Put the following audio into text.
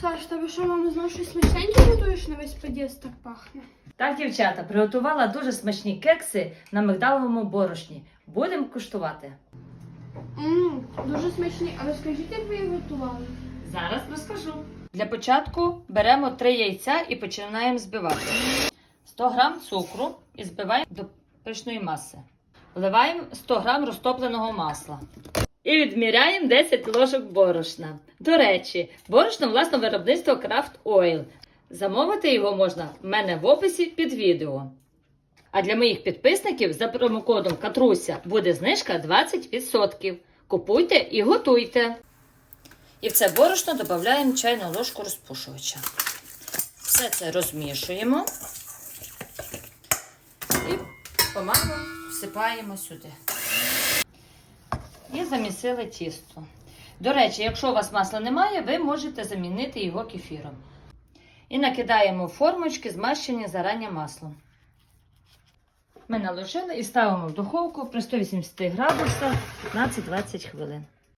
Саш, тебе що, мама, знову щось смачненьке готуєш на весь під'їзд так пахне? Так, дівчата, приготувала дуже смачні кекси на мигдаловому борошні. Будемо куштувати. Ммм, дуже смачні. А розкажіть, як ви їх готували? Зараз розкажу. Для початку беремо 3 яйця і починаємо збивати. 100 грам цукру і збиваємо до пишної маси. Вливаємо 100 грам розтопленого масла. І відміряємо 10 ложок борошна. До речі, борошно власного виробництва Craft Oil. Замовити його можна в мене в описі під відео. А для моїх підписників за промокодом Катруся буде знижка 20%. Купуйте і готуйте. І в це борошно додаємо чайну ложку розпушувача. Все це розмішуємо і помалу всипаємо сюди. І замісили тісто. До речі, якщо у вас масла немає, ви можете замінити його кефіром. І накидаємо формочки, змащені зарані маслом. Ми наложили і ставимо в духовку при 180 градусах 15-20 хвилин.